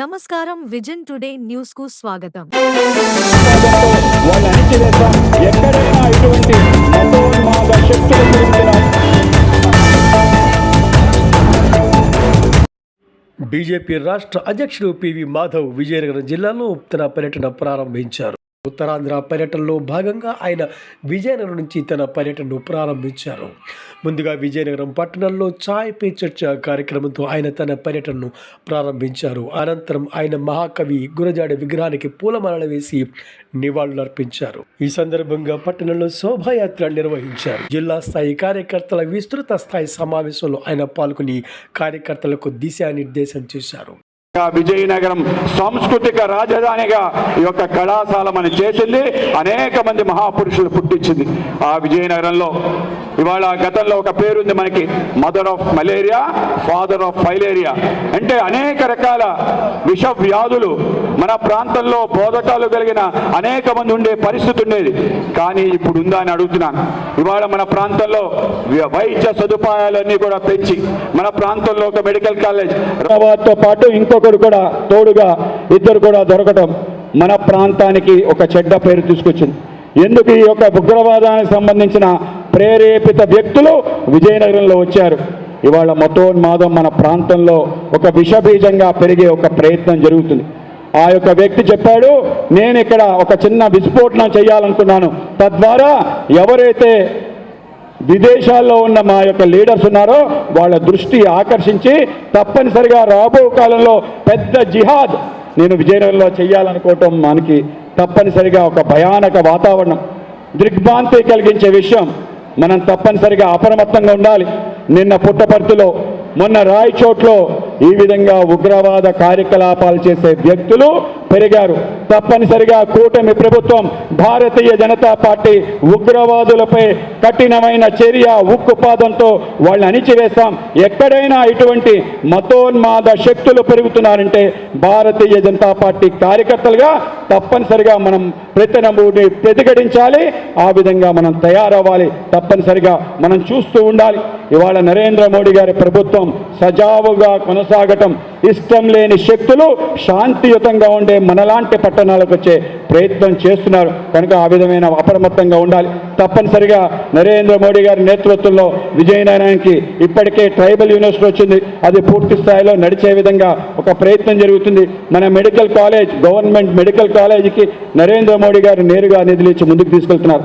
నమస్కారం vision today న్యూస్కు స్వాగతం. ఎక్కడైనా ఇటువంటి బీజేపీ రాష్ట్ర అధ్యక్షుడు పివి మాధవ్ విజయనగరం జిల్లాలో తన పర్యటన ప్రారంభించారు. ఉత్తరాంధ్ర పర్యటనలో భాగంగా ఆయన విజయనగరం నుంచి తన పర్యటనను ప్రారంభించారు. ముందుగా విజయనగరం పట్టణంలో చాయ్ పే చర్చ కార్యక్రమంతో ఆయన తన పర్యటనను ప్రారంభించారు. అనంతరం ఆయన మహాకవి గురజాడ విగ్రహానికి పూలమాలలు వేసి నివాళులర్పించారు. ఈ సందర్భంగా పట్టణంలో శోభాయాత్ర నిర్వహించారు. జిల్లా స్థాయి కార్యకర్తల విస్తృత స్థాయి సమావేశంలో ఆయన పాల్గొని కార్యకర్తలకు దిశానిర్దేశం చేశారు. విజయనగరం సాంస్కృతిక రాజధానిగా ఈ యొక్క కళాశాల మనం చేసింది. అనేక మంది మహాపురుషులు పుట్టించింది ఆ విజయనగరంలో. ఇవాళ గతంలో ఒక పేరుంది మనకి mother of malaria father of filaria అంటే అనేక రకాల విష వ్యాధులు మన ప్రాంతంలో బోధకాలు కలిగిన అనేక మంది ఉండే పరిస్థితి ఉండేది. కానీ ఇప్పుడు ఉందా అని అడుగుతున్నాను. ఇవాళ మన ప్రాంతంలో వైద్య సదుపాయాలన్నీ కూడా పెంచి మన ప్రాంతంలో ఒక మెడికల్ కాలేజ్తో పాటు ఇంకొక ఒకరు కూడా తోడుగా ఇద్దరు కూడా దొరకటం మన ప్రాంతానికి ఒక చెడ్డ పేరు తీసుకొచ్చింది. ఎందుకు ఈ యొక్క ఉగ్రవాదానికి సంబంధించిన ప్రేరేపిత వ్యక్తులు విజయనగరంలో వచ్చారు? ఇవాళ మతోన్మాదం మన ప్రాంతంలో ఒక విషబీజంగా పెరిగే ఒక ప్రయత్నం జరుగుతుంది. ఆ యొక్క వ్యక్తి చెప్పాడు నేను ఇక్కడ ఒక చిన్న విస్ఫోటనం చేయాలనుకున్నాను. తద్వారా ఎవరైతే విదేశాల్లో ఉన్న మా యొక్క లీడర్స్ ఉన్నారో వాళ్ళ దృష్టి ఆకర్షించి తప్పనిసరిగా రాబో కాలంలో పెద్ద జిహాద్ నేను విజయనగరంలో చేయాలనుకోవటం మనకి తప్పనిసరిగా ఒక భయానక వాతావరణం దిగ్భ్రాంతి కలిగించే విషయం. మనం తప్పనిసరిగా అప్రమత్తంగా ఉండాలి. నిన్న పుట్టపర్తిలో మొన్న రాయచోట్లో ఈ విధంగా ఉగ్రవాద కార్యకలాపాలు చేసే వ్యక్తులు పెరిగారు. తప్పనిసరిగా కూటమి ప్రభుత్వం భారతీయ జనతా పార్టీ ఉగ్రవాదులపై కఠినమైన చర్య ఉక్కుపాదంతో వాళ్ళని అణిచివేస్తాం. ఎక్కడైనా ఇటువంటి మతోన్మాద శక్తులు పెరుగుతున్నారంటే భారతీయ జనతా పార్టీ కార్యకర్తలుగా తప్పనిసరిగా మనం ప్రతినమూడిని ప్రతిఘటించాలి. ఆ విధంగా మనం తయారవ్వాలి. తప్పనిసరిగా మనం చూస్తూ ఉండాలి. ఇవాళ నరేంద్ర మోడీ గారి ప్రభుత్వం సజావుగా కొనసాగటం ఇష్టం లేని శక్తులు శాంతియుతంగా ఉండే మనలాంటి పట్టణాలకు వచ్చే ప్రయత్నం చేస్తున్నారు. కనుక ఆ విధమైన అప్రమత్తంగా ఉండాలి. తప్పనిసరిగా నరేంద్ర మోడీ గారి నేతృత్వంలో విజయనగరానికి ఇప్పటికే ట్రైబల్ యూనివర్సిటీ వచ్చింది. అది పూర్తి స్థాయిలో నడిచే విధంగా ఒక ప్రయత్నం జరుగుతుంది. మన మెడికల్ కాలేజ్ గవర్నమెంట్ మెడికల్ కాలేజీకి నరేంద్ర మోడీ గారు నేరుగా నిధులు ఇచ్చి ముందుకు తీసుకెళ్తున్నారు.